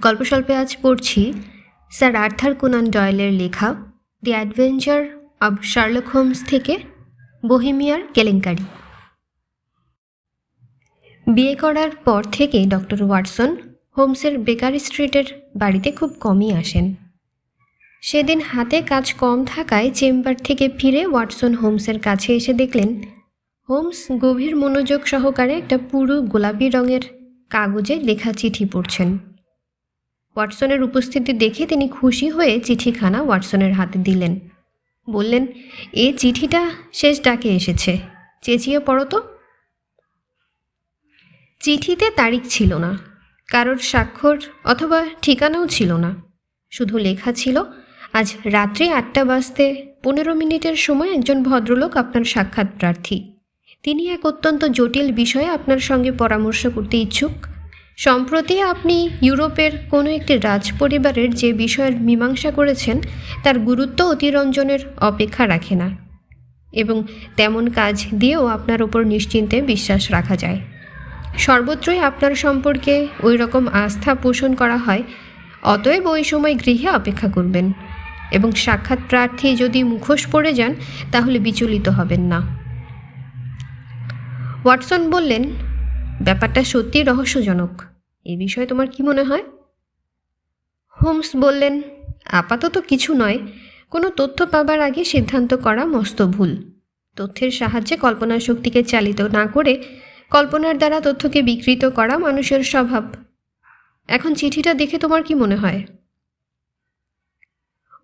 গল্পস্বল্পে আজ পড়ছি। Sir Arthur Conan ডয়েলের লেখা the adventure of Sherlock Holmes থেকে বহিমিয়ার কেলেঙ্কারি। বিয়ে করার পর থেকে ডক্টর ওয়াটসন হোমসের বেকার স্ট্রিটের বাড়িতে খুব কমই আসেন। সেদিন হাতে কাজ কম থাকায় চেম্বার থেকে ফিরে ওয়াটসন হোমসের কাছে এসে দেখলেন, হোমস গভীর মনোযোগ সহকারে একটা পুরো গোলাপি রঙের কাগজে লেখা চিঠি পড়ছেন। ওয়াটসনের উপস্থিতি দেখে তিনি খুশি হয়ে চিঠিখানা ওয়াটসনের হাতে দিলেন। বললেন, এ চিঠিটা শেষ ডাকে এসেছে। চেঁচিয়ে পড়ো তো। চিঠিতে তারিখ ছিল না। কারোর স্বাক্ষর অথবা ঠিকানাও ছিল না। শুধু লেখা ছিল, আজ রাত্রি আটটা বাজতে পনেরো মিনিটের সময় একজন ভদ্রলোক আপনার সাক্ষাৎ প্রার্থী। তিনি এক অত্যন্ত জটিল বিষয়ে আপনার সঙ্গে পরামর্শ করতে ইচ্ছুক। সম্প্রতি আপনি ইউরোপের কোনো একটি রাজ পরিবারের যে বিষয়ের মীমাংসা করেছেন, তার গুরুত্ব অতিরঞ্জনের অপেক্ষা রাখে না এবং তেমন কাজ দিয়েও আপনার ওপর নিশ্চিন্তে বিশ্বাস রাখা যায়। সর্বত্রই আপনার সম্পর্কে ওই রকম আস্থা পোষণ করা হয়, অতএব ওই সময় গৃহে অপেক্ষা করবেন এবং সাক্ষাৎ প্রার্থী যদি মুখোশ পড়ে যান, তাহলে বিচলিত হবেন না। ওয়াটসন বললেন ব্যাপারটা সত্যি রহস্যজনক। এ বিষয়ে তোমার কি মনে হয়? হোমস বললেন, আপাতত কিছু নয়, কোনো তথ্য পাবার আগে সিদ্ধান্ত করা মস্ত ভুল। তথ্যের সাহায্যে কল্পনা শক্তিকে চালিত না করে কল্পনার দ্বারা তথ্যকে বিকৃত করা মানুষের স্বভাব। এখন চিঠিটা দেখে তোমার কি মনে হয়?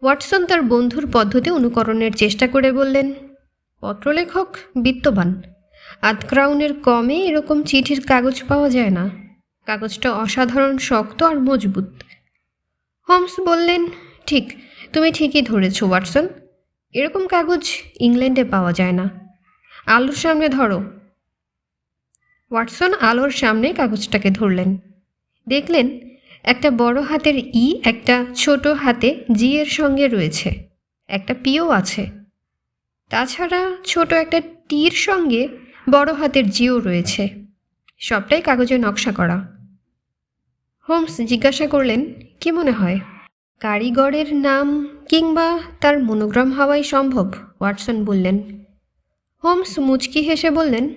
ওয়াটসন তার বন্ধুর পদ্ধতি অনুকরণের চেষ্টা করে বললেন, পত্রলেখক বিত্তবান। আধ ক্রাউনের কমে এরকম চিঠির কাগজ পাওয়া যায় না। কাগজটা অসাধারণ, শক্ত আর মজবুত। হোমস বললেন, ঠিক, তুমি ঠিকই ধরেছ, ওয়াটসন। এরকম কাগজ ইংল্যান্ডে পাওয়া যায় না। আলোর সামনে ধরো। ওয়াটসন আলোর সামনে কাগজটাকে ধরলেন। দেখলেন, একটা বড় হাতের ই একটা ছোট হাতে জি এর সঙ্গে রয়েছে। একটা পিও আছে। তাছাড়া ছোট একটা টির সঙ্গে বড় হাতের জিও রয়েছে। সবটাই কাগজে নকশা করা। হোমস জিজ্ঞাসা করলেন, কি মনে হয়, কারিগরের নাম কিংবা তার মনোগ্রাম হওয়াই সম্ভব? ওয়াটসন বললেন। হোমস মুচকি হেসে বললেন,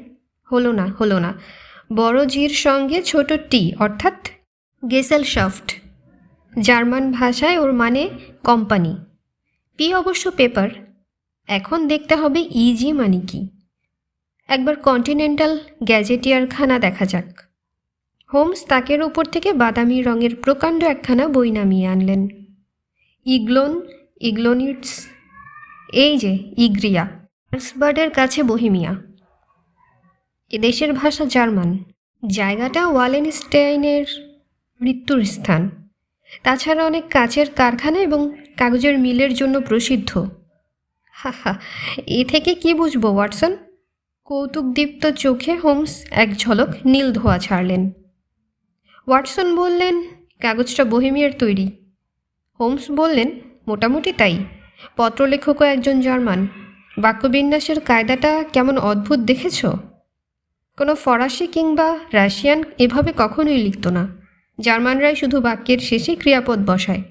হলো না হলো না। বড় জির সঙ্গে ছোট টি অর্থাৎ গেসেল গেসেলশাফট। জার্মান ভাষায় ওর মানে কোম্পানি। পি অবশ্য পেপার। এখন দেখতে হবে ইজি মানে কি? একবার কন্টিনেন্টাল গ্যাজেটিয়ারখানা দেখা যাক। হোমস তাকের ওপর থেকে বাদামি রঙের প্রকাণ্ড একখানা বই নামিয়ে আনলেন। ইগলোন, ইগলোনিটস, এই যে ইগ্রিয়া হার্সবার্ডের কাছে বহিমিয়া। এদেশের ভাষা জার্মান। জায়গাটা ওয়ালেনস্টাইনের মৃত্যুর স্থান। তাছাড়া অনেক কাচের কারখানা এবং কাগজের মিলের জন্য প্রসিদ্ধ। হা হা, এ থেকে কি বুঝব, ওয়াটসন? কৌতুকদীপ্ত চোখে হোমস এক ঝলক নীল ধোয়া ছাড়লেন। ওয়াটসন বললেন, কাগজটা বহিমিয়ার তৈরি। হোমস বললেন, মোটামুটি তাই। পত্রলেখকও একজন জার্মান। বাক্যবিন্যাসের কায়দাটা কেমন অদ্ভুত দেখেছ? কোনো ফরাসি কিংবা রাশিয়ান এভাবে কখনোই লিখত না। জার্মানরাই শুধু বাক্যের শেষে ক্রিয়াপদ বসায়।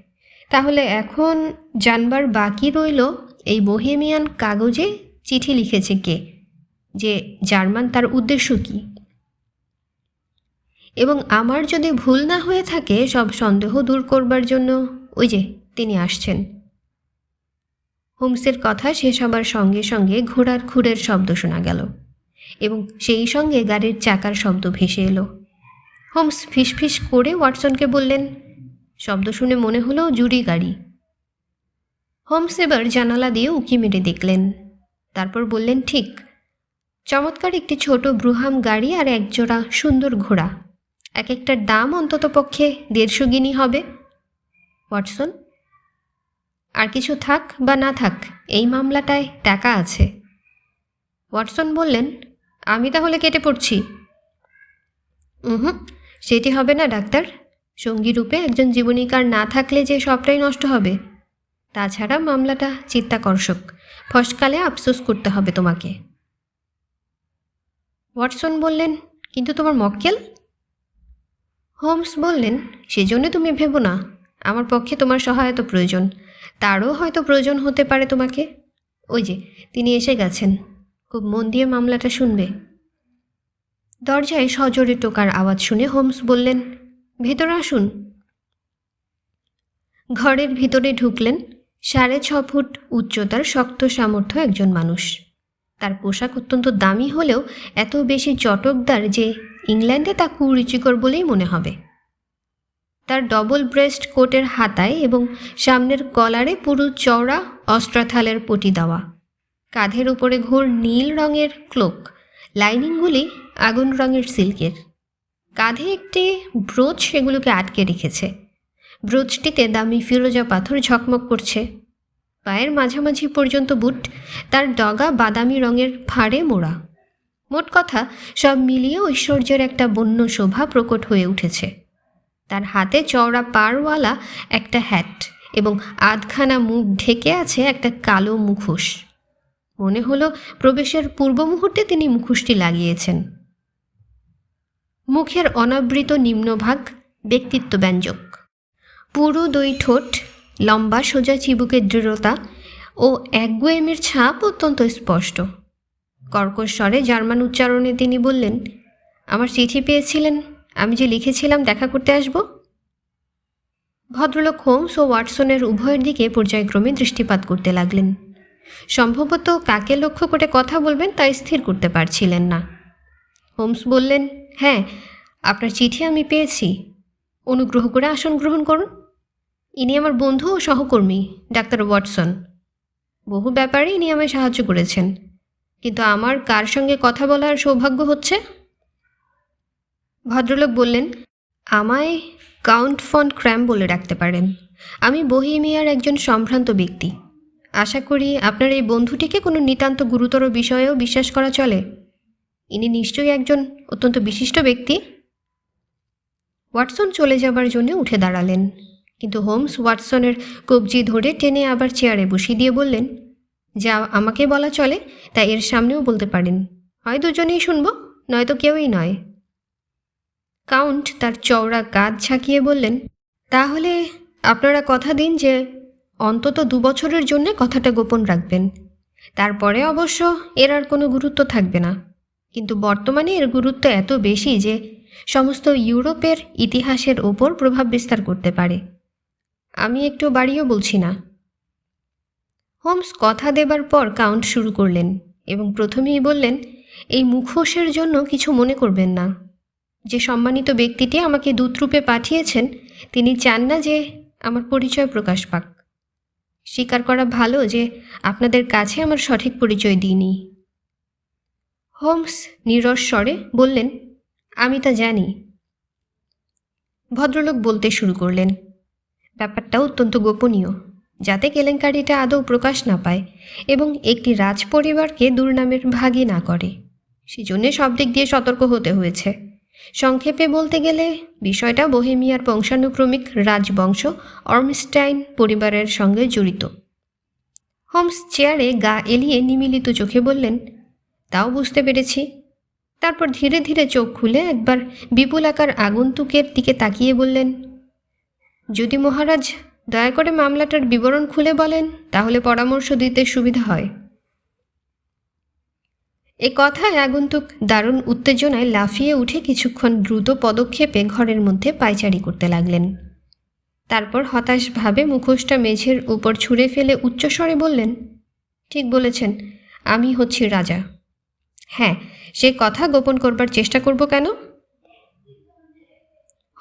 তাহলে এখন জানবার বাকি রইল এই বোহেমিয়ান কাগজে চিঠি লিখেছে কে? যে জার্মান তার উদ্দেশ্য কী? এবং আমার যদি ভুল না হয়ে থাকে সব সন্দেহ দূর করবার জন্য, ওই যে তিনি আসছেন। হোমসের কথা শেষ হবার সঙ্গে সঙ্গে ঘোড়ার খুঁড়ের শব্দ শোনা গেল এবং সেই সঙ্গে গাড়ির চাকার শব্দ ভেসে এলো। হোমস ফিসফিস করে ওয়াটসনকে বললেন, শব্দ শুনে মনে হলো জুড়ি গাড়ি। হোমস এবার জানালা দিয়ে উকি মেরে দেখলেন, তারপর বললেন, ঠিক চমৎকার একটি ছোট ব্রুহাম গাড়ি আর একজোড়া সুন্দর ঘোড়া। এক একটার দাম অন্তত পক্ষে দেড়শো গিনি হবে। ওয়াটসন, আর কিছু থাক বা না থাক, এই মামলাটায় টাকা আছে। ওয়াটসন বললেন, আমি তাহলে কেটে পড়ছি। হুম সেটি হবে না, ডাক্তার। সঙ্গী রূপে একজন জীবনীকার না থাকলে যে সবটাই নষ্ট হবে। তাছাড়া মামলাটা চিত্তাকর্ষক। ফসকালে আফসোস করতে হবে তোমাকে। ওয়াটসন বললেন, কিন্তু তোমার মক্কেল? হোমস বললেন, সেজন্য তুমি ভেবো না, আমার পক্ষে তোমার সহায়তা প্রয়োজন, তারও হয়তো প্রয়োজন হতে পারে তোমাকে। ওই যে, তিনি এসে গেছেন, খুব মন দিয়ে মামলাটা শুনবে। দরজায় সজোরে টোকার আওয়াজ শুনে হোমস বললেন, ভেতরে আসুন। ঘরের ভিতরে ঢুকলেন সাড়ে ছ ফুট উচ্চতার শক্ত সামর্থ্য একজন মানুষ। তার পোশাক অত্যন্ত দামি হলেও এত বেশি চটকদার যে ইংল্যান্ডে তা কুরুচিকর বলেই মনে হবে। তার ডবল ব্রেস্ট কোটের হাতায় এবং সামনের কলারে পুরো চওড়া অস্ত্রাথালের পটি দেওয়া। কাঁধের উপরে ঘোর নীল রঙের ক্লোক। লাইনিংগুলি আগুন রঙের সিল্কের। কাঁধে একটি ব্রোচ সেগুলোকে আটকে রেখেছে। ব্রোচটিতে দামি ফিরোজা পাথর ঝকমক করছে। পায়ের মাঝামাঝি পর্যন্ত বুট, তার ডগা বাদামি রঙের ফাড়ে মোড়া। মোট কথা, সব মিলিয়ে ঐশ্বর্যের একটা বন্য শোভা প্রকট হয়ে উঠেছে। তার হাতে চওড়া পারওয়ালা একটা হ্যাট এবং আধখানা মুখ ঢেকে আছে একটা কালো মুখোশ। মনে হলো প্রবেশের পূর্ব মুহূর্তে তিনি মুখোশটি লাগিয়েছেন। মুখের অনাবৃত নিম্নভাগ ব্যক্তিত্ব ব্যঞ্জক পুরো দুই ঠোঁট লম্বা, সোজা চিবুকের দৃঢ়তা ও একগুয়েমের ছাপ অত্যন্ত স্পষ্ট। কর্কশ স্বরে জার্মান উচ্চারণে তিনি বললেন, আমার চিঠি পেয়েছিলেন, আমি যে লিখেছিলাম দেখা করতে আসব? ভদ্রলোক হোমস ও ওয়াটসনের উভয়ের দিকে পর্যায়ক্রমে দৃষ্টিপাত করতে লাগলেন। সম্ভবত কাকে লক্ষ্য করে কথা বলবেন তা স্থির করতে পারছিলেন না। হোমস বললেন হ্যাঁ আপনার চিঠি আমি পেয়েছি। অনুগ্রহ করে আসন গ্রহণ করুন। ইনি আমার বন্ধু ও সহকর্মী, ডাক্তার ওয়াটসন। বহু ব্যাপারে ইনি আমায় সাহায্য করেছেন। কিন্তু আমার কার সঙ্গে কথা বলার সৌভাগ্য হচ্ছে? ভদ্রলোক বললেন, আমায় কাউন্ট ফন ক্র্যাম বলে রাখতে পারেন। আমি বহিমিয়ার একজন সম্ভ্রান্ত ব্যক্তি। আশা করি আপনার এই বন্ধুটিকে কোনো নিতান্ত গুরুতর বিষয়েও বিশ্বাস করা চলে। ইনি নিশ্চয়ই একজন অত্যন্ত বিশিষ্ট ব্যক্তি। ওয়াটসন চলে যাবার জন্য উঠে দাঁড়ালেন। কিন্তু হোমস ওয়াটসনের কবজি ধরে টেনে আবার চেয়ারে বসিয়ে দিয়ে বললেন, যা আমাকে বলা চলে, তা এর সামনেও বলতে পারেন। হয় দুজনেই শুনব, নয়তো কেউই নয়। কাউন্ট তার চওড়া কাঁধ ঝাঁকিয়ে বললেন, তাহলে আপনারা কথা দিন যে অন্তত দু বছরের জন্য কথাটা গোপন রাখবেন। তারপরে অবশ্য এর আর কোনো গুরুত্ব থাকবে না। কিন্তু বর্তমানে এর গুরুত্ব এত বেশি যে সমস্ত ইউরোপের ইতিহাসের ওপর প্রভাব বিস্তার করতে পারে। আমি একটু বাড়িও বলছি না। হোমস কথা দেবার পর কাউন্ট শুরু করলেন এবং প্রথমেই বললেন, এই মুখোশের জন্য কিছু মনে করবেন না। যে সম্মানিত ব্যক্তিটি আমাকে দূতরূপে পাঠিয়েছেন, তিনি চান না যে আমার পরিচয় প্রকাশ পাক। স্বীকার করা ভালো যে আপনাদের কাছে আমার সঠিক পরিচয় দিইনি। হোমস নীরস স্বরে বললেন, আমি তা জানি। ভদ্রলোক বলতে শুরু করলেন ব্যাপারটা অত্যন্ত গোপনীয়, যাতে কেলেঙ্কারিটা আদৌ প্রকাশ না পায় এবং একটি রাজ পরিবারকে দুর্নামের ভাগই না করে। সেজন্যে সব দিক দিয়ে সতর্ক হতে হয়েছে। সংক্ষেপে বলতে গেলে, বিষয়টা বোহেমিয়ার বংশানুক্রমিক রাজবংশ অর্মস্টাইন পরিবারের সঙ্গে জড়িত। হোমস চেয়ারে গা এলিয়ে নিমিলিত চোখে বললেন, তাও বুঝতে পেরেছি। তারপর ধীরে ধীরে চোখ খুলে একবার বিপুলাকার আগন্তুকের দিকে তাকিয়ে বললেন যদি মহারাজ দয়া করে মামলাটার বিবরণ খুলে বলেন, তাহলে পরামর্শ দিতে সুবিধা হয়। এ কথায় আগন্তুক দারুণ উত্তেজনায় লাফিয়ে উঠে কিছুক্ষণ দ্রুত পদক্ষেপে ঘরের মধ্যে পায়চারি করতে লাগলেন। তারপর হতাশভাবে মুখোশটা মেঝের উপর ছুঁড়ে ফেলে উচ্চস্বরে বললেন, ঠিক বলেছেন, আমি হচ্ছি রাজা। হ্যাঁ সে কথা গোপন করবার চেষ্টা করব কেন?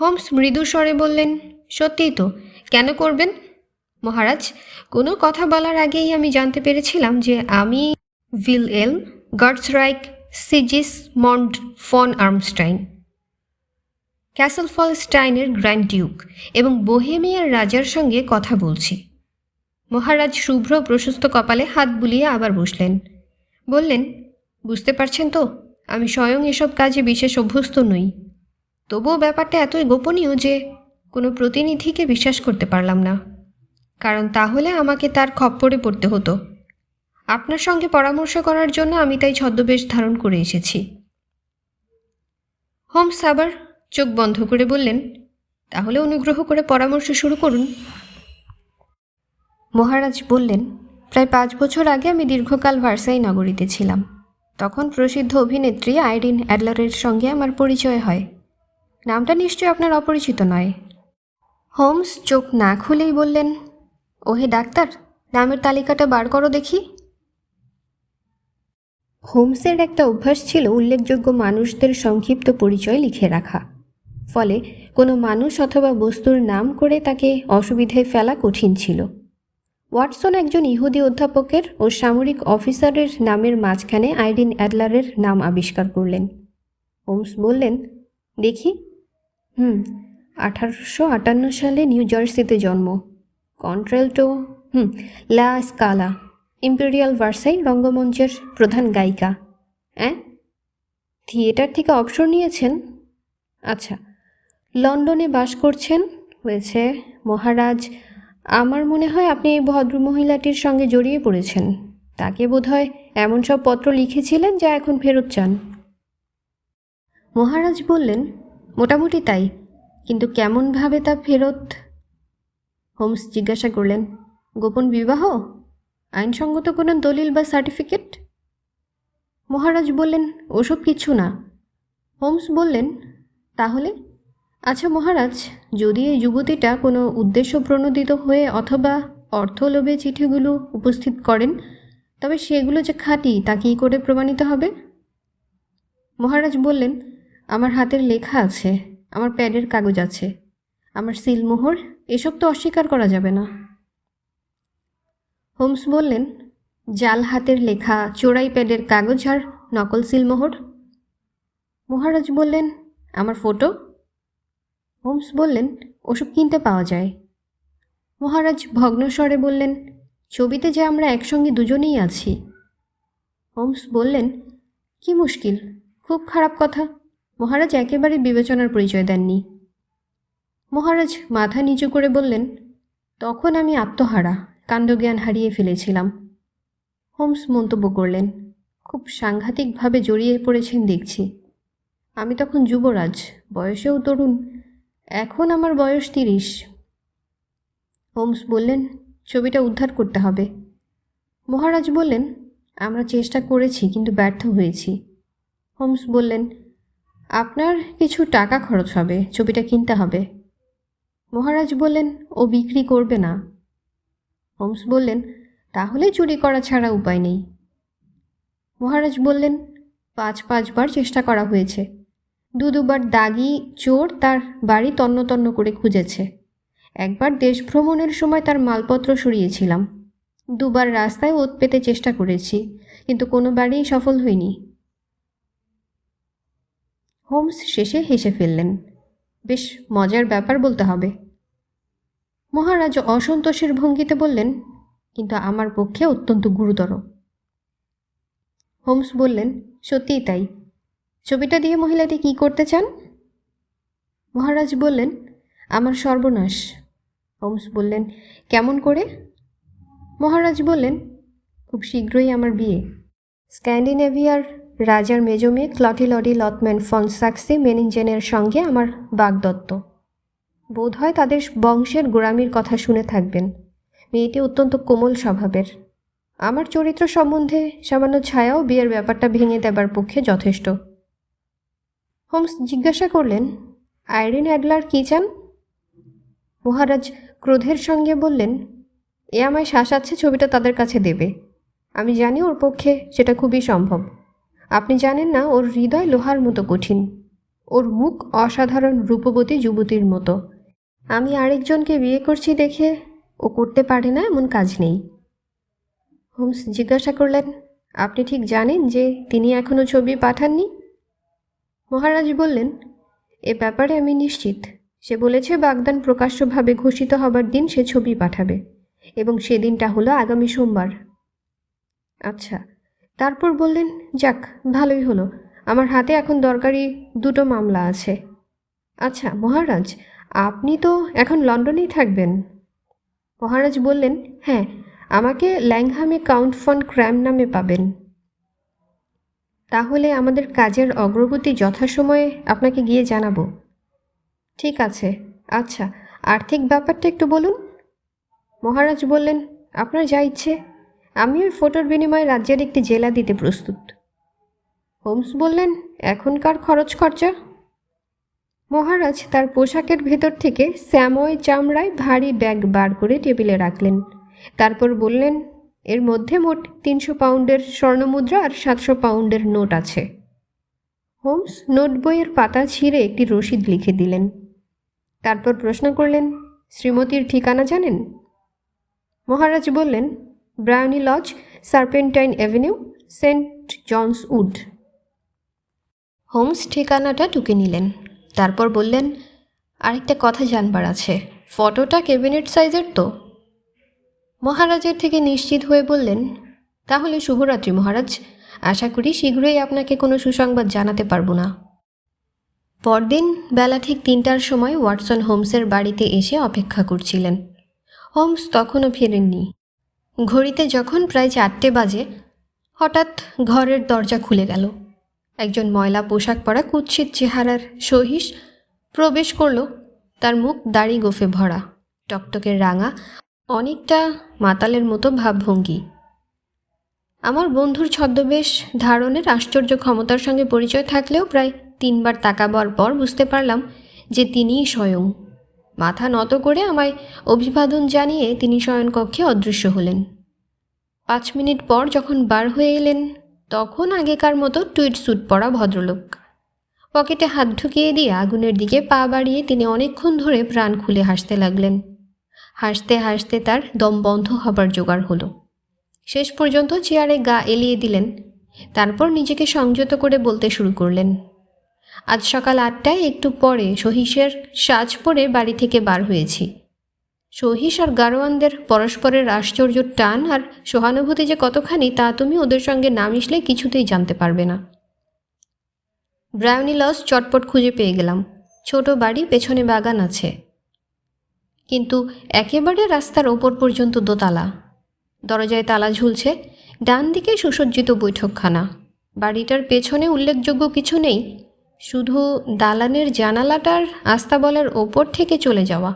হোমস মৃদু স্বরে বললেন সত্যিই তো। কেন করবেন? মহারাজ, কোনো কথা বলার আগেই আমি জানতে পেরেছিলাম যে আমি Wilhelm Gottsreich Sigismond von Ormstein Cassel ফলস্টাইনের grand duke এবং বোহেমিয়ার রাজার সঙ্গে কথা বলছি। মহারাজ শুভ্র প্রশস্ত কপালে হাত বুলিয়ে আবার বসলেন। বললেন, বুঝতে পারছেন তো, আমি স্বয়ং এসব কাজে বিশেষ অভ্যস্ত নই। তবুও ব্যাপারটা এতই গোপনীয় যে কোনো প্রতিনিধিকে বিশ্বাস করতে পারলাম না। কারণ তাহলে আমাকে তার খপ্পরে পড়তে হতো। আপনার সঙ্গে পরামর্শ করার জন্য আমি তাই ছদ্মবেশ ধারণ করে এসেছি। হোমস আবার চোখ বন্ধ করে বললেন, তাহলে অনুগ্রহ করে পরামর্শ শুরু করুন। মহারাজ বললেন, প্রায় পাঁচ বছর আগে আমি দীর্ঘকাল ভার্সাই নগরীতে ছিলাম। তখন প্রসিদ্ধ অভিনেত্রী আইরিন অ্যাডলারের সঙ্গে আমার পরিচয় হয়। নামটা নিশ্চয় আপনার অপরিচিত নয়। হোমস চোখ না খুলেই বললেন, ওহে ডাক্তার, নামের তালিকাটা বার করো দেখি। হোমসের একটা অভ্যাস ছিল উল্লেখযোগ্য মানুষদের সংক্ষিপ্ত পরিচয় লিখে রাখা। ফলে কোনো মানুষ অথবা বস্তুর নাম করে তাকে অসুবিধায় ফেলা কঠিন ছিল। ওয়াটসন একজন ইহুদি অধ্যাপকের ও সামরিক অফিসারের নামের মাঝখানে আইরিন অ্যাডলারের নাম আবিষ্কার করলেন। হোমস বললেন, দেখি। হুম আঠারোশো আটান্ন সালে নিউ জার্সিতে জন্ম। কন্ট্রেলটো হুম, লা স্কালা, ইম্পেরিয়াল ভার্সাই রঙ্গমঞ্চের প্রধান গায়িকা। হ্যাঁ থিয়েটার থেকে অবসর নিয়েছেন? আচ্ছা লন্ডনে বাস করছেন? হয়েছে, মহারাজ, আমার মনে হয় আপনি এই ভদ্র মহিলাটির সঙ্গে জড়িয়ে পড়েছেন। তাকে বোধহয় এমন সব পত্র লিখেছিলেন যা এখন ফেরত চান। মহারাজ বললেন, মোটামুটি তাই। কিন্তু কেমনভাবে তা ফেরত? হোমস জিজ্ঞাসা করলেন, গোপন বিবাহ? আইনসঙ্গত কোনো দলিল বা সার্টিফিকেট? মহারাজ বললেন, ওসব কিছু না। হোমস বললেন, তাহলে? আচ্ছা মহারাজ, যদি এই যুবতীটা কোনো উদ্দেশ্য প্রণোদিত হয়ে অথবা অর্থলোভে চিঠিগুলো উপস্থিত করেন, তবে সেগুলো যে খাঁটি, তা কী করে প্রমাণিত হবে? মহারাজ বললেন, আমার হাতের লেখা আছে। আমার প্যাডের কাগজ আছে। আমার সিলমোহর, এসব তো অস্বীকার করা যাবে না। হোমস বললেন, জাল হাতের লেখা চোরাই প্যাডের কাগজ আর নকল সিলমোহর? মহারাজ বললেন, আমার ফটো? হোমস বললেন, ওসব কিনতে পাওয়া যায়। মহারাজ ভগ্নস্বরে বললেন, ছবিতে যে আমরা একসঙ্গে দুজনেই আছি। হোমস বললেন, কি মুশকিল, খুব খারাপ কথা। মহারাজ একেবারে বিবেচনার পরিচয় দেননি। মহারাজ মাথা নিচু করে বললেন, তখন আমি আত্মহারা, কাণ্ডজ্ঞান হারিয়ে ফেলেছিলাম। হোমস মন্তব্য করলেন, খুব সাংঘাতিকভাবে জড়িয়ে পড়েছেন দেখছি। আমি তখন যুবরাজ, বয়সেও তরুণ, এখন আমার বয়স তিরিশ। হোমস বললেন, ছবিটা উদ্ধার করতে হবে। মহারাজ বললেন, আমরা চেষ্টা করেছি, কিন্তু ব্যর্থ হয়েছি। হোমস বললেন আপনার কিছু টাকা খরচ হবে, ছবিটা কিনতে হবে। মহারাজ বললেন, ও বিক্রি করবে না। হোমস বললেন, তাহলে চুরি করা ছাড়া উপায় নেই। মহারাজ বললেন, পাঁচ পাঁচবার চেষ্টা করা হয়েছে। দু দুবার দাগি চোর তার বাড়ি তন্ন তন্ন করে খুঁজেছে। একবার দেশ ভ্রমণের সময় তার মালপত্র সরিয়েছিলাম। দুবার রাস্তায় ওত পেতে চেষ্টা করেছি, কিন্তু কোনো বাড়িই সফল হয়নি। হোমস শেষে হেসে ফেললেন, বেশ, মজার ব্যাপার বলতে হবে। মহারাজ অসন্তোষের ভঙ্গিতে বললেন, কিন্তু আমার পক্ষে অত্যন্ত গুরুতর। হোমস বললেন, সত্যিই তাই। ছবিটা দিয়ে মহিলাটি কি করতে চান? মহারাজ বললেন, আমার সর্বনাশ। হোমস বললেন, কেমন করে? মহারাজ বললেন, খুব শীঘ্রই আমার বিয়ে। স্ক্যান্ডিনেভিয়ার রাজার মেজো মেয়ে ক্লটিলডি লটম্যান ফন সাক্সি মেনিনজেনের সঙ্গে আমার বাগদত্ত। বোধ হয় তাদের বংশের গোড়ামির কথা শুনে থাকবেন। মেয়েটি অত্যন্ত কোমল স্বভাবের। আমার চরিত্র সম্বন্ধে সামান্য ছায়াও বিয়ের ব্যাপারটা ভেঙে দেবার পক্ষে যথেষ্ট। হোমস জিজ্ঞাসা করলেন, আইরিন অ্যাডলার কী চান? মহারাজ ক্রোধের সঙ্গে বললেন, এ আমায় শাসাচ্ছে ছবিটা তাদের কাছে দেবে। আমি জানি ওর পক্ষে সেটা খুবই সম্ভব। আপনি জানেন না, ওর হৃদয় লোহার মতো কঠিন। ওর মুখ অসাধারণ রূপবতী যুবতীর মতো। আমি আরেকজনকে বিয়ে করছি দেখে ও করতে পারে না, এমন কাজ নেই। হোমস, জিজ্ঞাসা করলেন, আপনি ঠিক জানেন যে তিনি এখনও ছবি পাঠাননি? মহারাজ বললেন, এ ব্যাপারে আমি নিশ্চিত। সে বলেছে, বাগদান প্রকাশ্যভাবে ঘোষিত হবার দিন সে ছবি পাঠাবে এবং সেদিনটা হলো আগামী সোমবার। আচ্ছা তারপর বললেন, যাক, ভালোই হলো। আমার হাতে এখন দরকারি দুটো মামলা আছে। আচ্ছা মহারাজ, আপনি তো এখন লন্ডনেই থাকবেন? মহারাজ বললেন হ্যাঁ আমাকে ল্যাংহামে কাউন্ট ফন ক্র্যাম নামে পাবেন। তাহলে আমাদের কাজের অগ্রগতি যথাসময়ে আপনাকে গিয়ে জানাব। ঠিক আছে আচ্ছা আর্থিক ব্যাপারটা একটু বলুন? মহারাজ বললেন, আপনার যা ইচ্ছে। আমি ওই ফোটোর বিনিময়ে রাজ্যের একটি জেলা দিতে প্রস্তুত। হোমস বললেন, এখনকার খরচ খরচা? মহারাজ তার পোশাকের ভেতর থেকে শ্যাময় চামড়ায় ভারী ব্যাগ বার করে টেবিলে রাখলেন। তারপর বললেন, এর মধ্যে মোট তিনশো পাউন্ডের স্বর্ণমুদ্রা আর সাতশো পাউন্ডের নোট আছে। হোমস নোট বইয়ের পাতা ছিঁড়ে একটি রসিদ লিখে দিলেন। তারপর প্রশ্ন করলেন, শ্রীমতীর ঠিকানা জানেন? মহারাজ বললেন Briony Lodge Serpentine Avenue Saint John's Wood Holmes ঠিকানাটা টুকে নিলেন। তারপর বললেন, আরেকটা কথা জানবার আছে। ফটোটা ক্যাবিনেট সাইজের তো? মহারাজের থেকে নিশ্চিত হয়ে বললেন, তাহলে শুভরাত্রি মহারাজ। আশা করি শীঘ্রই আপনাকে কোনো সুসংবাদ জানাতে পারব না। পরদিন বেলা ঠিক তিনটার সময় ওয়াটসন হোমসের বাড়িতে এসে অপেক্ষা করছিলেন। হোমস তখনও ফেরেননি। ঘড়িতে যখন প্রায় চারটে বাজে, হঠাৎ ঘরের দরজা খুলে গেল। একজন ময়লা পোশাক পরা কুৎসিত চেহারার সহিস প্রবেশ করল, তার মুখ দাড়ি গোফে ভরা, টকটকে রাঙা, অনেকটা মাতালের মতো ভাবভঙ্গি। আমার বন্ধুর ছদ্মবেশ ধারণের আশ্চর্য ক্ষমতার সঙ্গে পরিচয় থাকলেও প্রায় তিনবার তাকাবার পর বুঝতে পারলাম যে তিনিই স্বয়ং। মাথা নত করে আমায় অভিবাদন জানিয়ে তিনি শয়নকক্ষে অদৃশ্য হলেন। পাঁচ মিনিট পর যখন বার হয়ে এলেন, তখন আগেকার মতো টুইট স্যুট পরা ভদ্রলোক। পকেটে হাত ঢুকিয়ে দিয়ে আগুনের দিকে পা বাড়িয়ে তিনি অনেকক্ষণ ধরে প্রাণ খুলে হাসতে লাগলেন। হাসতে হাসতে তার দম বন্ধ হবার জোগাড় হলো। শেষ পর্যন্ত চেয়ারে গা এলিয়ে দিলেন। তারপর নিজেকে সংযত করে বলতে শুরু করলেন। আজ সকাল আটটায় একটু পরে সহিসের সাজ পরে বাড়ি থেকে বার হয়েছি। সহিস আর গারোয়ানদের পরস্পরের আশ্চর্য টান আর সহানুভূতি যে কতখানি, তা তুমি ওদের সঙ্গে না মিশলে কিছুতেই জানতে পারবে না। ব্রাউনি লস চটপট খুঁজে পেয়ে গেলাম। ছোট বাড়ি, পেছনে বাগান আছে। কিন্তু একেবারে রাস্তার ওপর পর্যন্ত দোতলা। দরজায় তালা ঝুলছে ডান দিকে সুসজ্জিত বৈঠকখানা। বাড়িটার পেছনে উল্লেখযোগ্য কিছু নেই। শুধু দালানের জানালাটার আস্তাবলার ওপর থেকে চলে যাওয়া।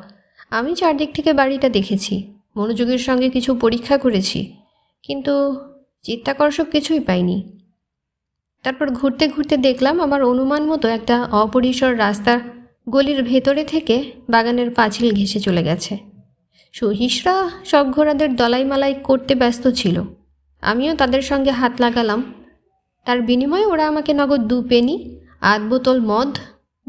আমি চারদিক থেকে বাড়িটা দেখেছি, মনোযোগের সঙ্গে কিছু পরীক্ষা করেছি, কিন্তু চিত্তাকর্ষক কিছুই পাইনি। তারপর ঘুরতে ঘুরতে দেখলাম আমার অনুমান মতো একটা অপরিসর রাস্তা গলির ভেতরে থেকে বাগানের পাঁচিল ঘেঁষে চলে গেছে। সহিসরা সব ঘোড়াদের দলাই মালাই করতে ব্যস্ত ছিল। আমিও তাদের সঙ্গে হাত লাগালাম। তার বিনিময়ে ওরা আমাকে নগদ দু পেনি আধ বোতল মদ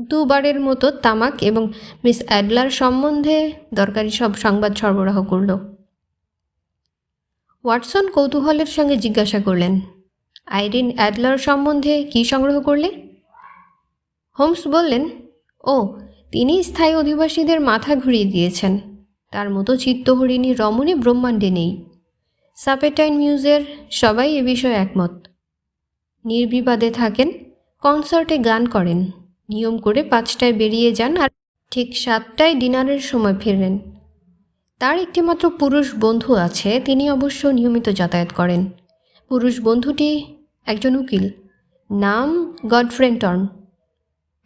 দুবারের মতো তামাক এবং মিস অ্যাডলার সম্বন্ধে দরকারি সব সংবাদ সরবরাহ করল। ওয়াটসন কৌতূহলের সঙ্গে জিজ্ঞাসা করলেন, আইরিন অ্যাডলার সম্বন্ধে কী সংগ্রহ করলে? হোমস বললেন, ও, তিনি স্থায়ী অধিবাসীদের মাথা ঘুরিয়ে দিয়েছেন। তার মতো চিত্তহরিণী রমণী ব্রহ্মাণ্ডে নেই। সাপেটাইন মিউজের সবাই এ বিষয়ে একমত। নির্বিবাদে থাকেন কনসার্টে গান করেন। নিয়ম করে পাঁচটায় বেরিয়ে যান আর ঠিক সাতটায় ডিনারের সময় ফেরেন তার একটিমাত্র পুরুষ বন্ধু আছে, তিনি অবশ্য নিয়মিত যাতায়াত করেন। পুরুষ বন্ধুটি একজন উকিল। নাম গডফ্রেন টর্ন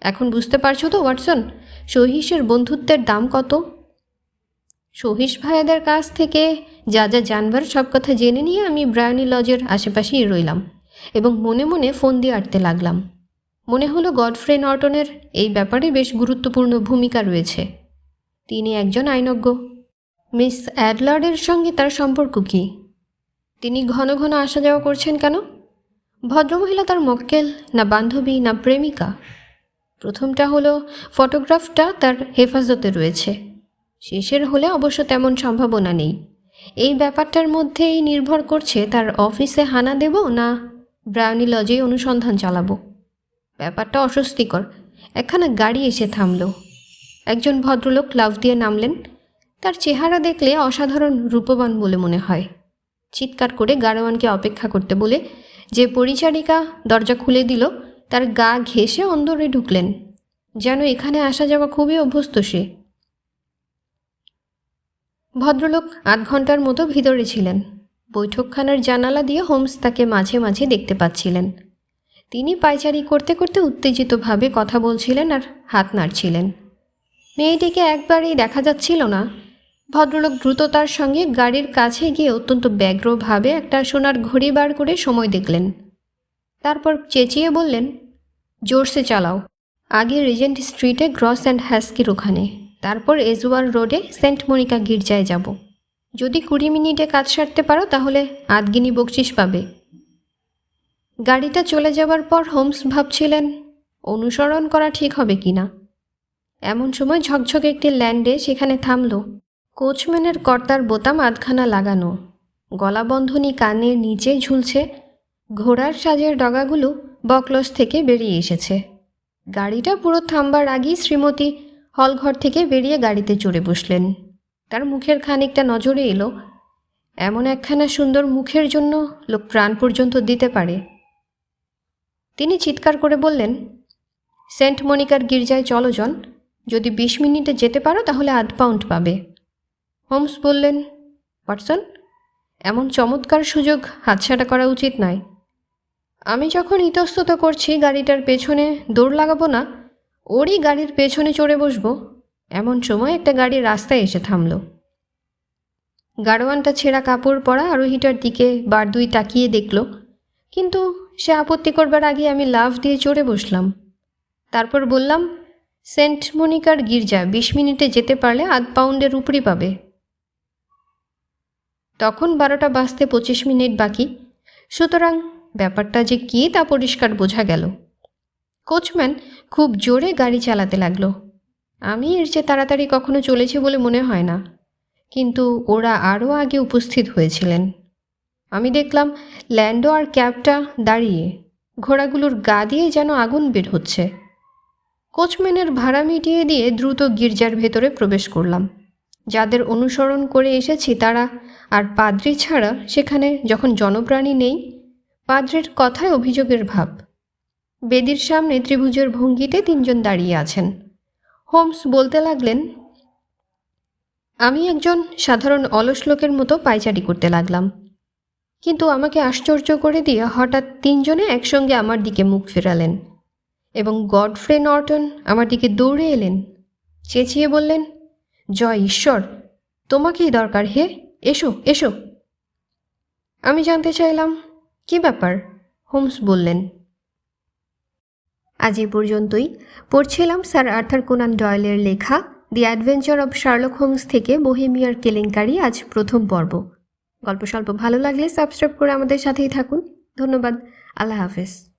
এখন বুঝতে পারছ তো, ওয়াটসন? সহিসের বন্ধুত্বের দাম কত? সহিস ভাইয়াদের কাছ থেকে যা যা জানবার সব কথা জেনে নিয়ে আমি ব্রায়নি লজের আশেপাশেই রইলাম এবং মনে মনে ফোন দিয়ে আটতে লাগলাম। মনে হলো গডফ্রে নর্টনের এই ব্যাপারে বেশ গুরুত্বপূর্ণ ভূমিকা রয়েছে। তিনি একজন আইনজ্ঞ। মিস অ্যাডলার্ডের সঙ্গে তার সম্পর্ক কী? তিনি ঘন ঘন আসা যাওয়া করছেন কেন? ভদ্রমহিলা তার মক্কেল, না বান্ধবী, না প্রেমিকা? প্রথমটা হলো ফটোগ্রাফটা তার হেফাজতে রয়েছে। শেষের হলে অবশ্য তেমন সম্ভাবনা নেই। এই ব্যাপারটার মধ্যেই নির্ভর করছে তার অফিসে হানা দেব না ব্রাউনি লজেই অনুসন্ধান চালাবো। ব্যাপারটা অস্বস্তিকর। একখানা গাড়ি এসে থামলো। একজন ভদ্রলোক লাভ দিয়ে নামলেন। তার চেহারা দেখলে অসাধারণ রূপবান বলে মনে হয়। চিৎকার করে গাড়োয়ানকে অপেক্ষা করতে বলে যে পরিচারিকা দরজা খুলে দিল, তার গা ঘেঁষে অন্দরে ঢুকলেন। যেন এখানে আসা যাওয়া খুবই অভ্যস্ত সে। ভদ্রলোক আধ ঘণ্টার মতো ভিতরে ছিলেন। বৈঠকখানার জানালা দিয়ে হোমস তাকে মাঝে মাঝে দেখতে পাচ্ছিলেন। তিনি পায়চারি করতে করতে উত্তেজিতভাবে কথা বলছিলেন আর হাত নাড়ছিলেন। মেয়েটিকে একবারেই দেখা যাচ্ছিল না। ভদ্রলোক দ্রুততার সঙ্গে গাড়ির কাছে গিয়ে অত্যন্ত ব্যগ্রভাবে একটা সোনার ঘড়ি বার করে সময় দেখলেন। তারপর চেঁচিয়ে বললেন, জোরসে চালাও। আগে রিজেন্ট স্ট্রিটে গ্রস অ্যান্ড হ্যাস্কির ওখানে। তারপর এজুয়ার রোডে সেন্ট মনিকা গির্জায় যাব। যদি কুড়ি মিনিটে কাজ সারতে পারো তাহলে আধগিনি বকশিস পাবে। গাড়িটা চলে যাওয়ার পর হোমস ভাবছিলেন, অনুসরণ করা ঠিক হবে কি না এমন সময় ঝকঝকে একটি ল্যান্ডে সেখানে থামল। কোচম্যানের কর্তার বোতাম আধখানা লাগানো। গলাবন্ধনী কানের নিচে ঝুলছে। ঘোড়ার সাজের ডগাগুলো বকলস থেকে বেরিয়ে এসেছে। গাড়িটা পুরো থামবার আগেই শ্রীমতী হলঘর থেকে বেরিয়ে গাড়িতে চড়ে বসলেন। তার মুখের খানিকটা নজরে এলো। এমন একখানা সুন্দর মুখের জন্য লোক প্রাণ পর্যন্ত দিতে পারে। তিনি চিৎকার করে বললেন, সেন্ট মনিকার গির্জায় চলো জন, যদি বিশ মিনিটে যেতে পারো তাহলে আধ পাউন্ড পাবে। হোমস বললেন, ওয়াটসন, এমন চমৎকার সুযোগ হাতছাড়া করা উচিত নয়। আমি যখন ইতস্তত করছি গাড়িটার পেছনে দৌড় লাগাবো না, ওরই গাড়ির পেছনে চড়ে বসবো, এমন সময় একটা গাড়ি রাস্তায় এসে থামল। গাড়োয়ানটা ছেঁড়া কাপড় পরা আরোহীটার দিকে বার দুই তাকিয়ে দেখল, কিন্তু সে আপত্তি করবার আগে আমি লাভ দিয়ে চড়ে বসলাম। তারপর বললাম, সেন্ট মনিকার গির্জা বিশ মিনিটে যেতে পারলে আধ পাউন্ডের উপরই পাবে। তখন বারোটা বাজতে পঁচিশ মিনিট বাকি। সুতরাং ব্যাপারটা যে কী তা পরিষ্কার বোঝা গেল। কোচম্যান খুব জোরে গাড়ি চালাতে লাগল। আমি এর চেয়ে তাড়াতাড়ি কখনো চলেছি বলে মনে হয় না। কিন্তু ওরা আরও আগে উপস্থিত হয়েছিলেন। আমি দেখলাম ল্যান্ডো আর ক্যাবটা দাঁড়িয়ে। ঘোড়াগুলোর গা দিয়ে যেন আগুন বের হচ্ছে। কোচম্যানের ভাড়া মিটিয়ে দিয়ে দ্রুত গির্জার ভেতরে প্রবেশ করলাম। যাদের অনুসরণ করে এসেছি তারা আর পাদ্রি ছাড়া সেখানে যখন জনপ্রাণী নেই, পাদ্রির কথায় অভিযোগের ভাব। বেদির সামনে ত্রিভুজের ভঙ্গিতে তিনজন দাঁড়িয়ে আছেন। হোমস বলতে লাগলেন, আমি একজন সাধারণ অলস লোকের মতো পায়চারি করতে লাগলাম। কিন্তু আমাকে আশ্চর্য করে দিয়ে হঠাৎ তিনজনে একসঙ্গে আমার দিকে মুখ ফেরালেন এবং গডফ্রে নর্টন আমার দিকে দৌড়ে এলেন, চেঁচিয়ে বললেন, জয় ঈশ্বর, তোমাকেই দরকার হে, এসো এসো। আমি জানতে চাইলাম, কি ব্যাপার? হোমস বললেন, আজ এ পর্যন্তই। পড়ছিলাম স্যার আর্থার কোনান ডয়েলের লেখা the adventure of Sherlock Holmes থেকে বোহেমিয়ার কেলেঙ্কারি আজ প্রথম পর্ব। গল্প স্বল্প ভালো লাগলে সাবস্ক্রাইব করে আমাদের সাথেই থাকুন। ধন্যবাদ। আল্লাহ হাফেজ।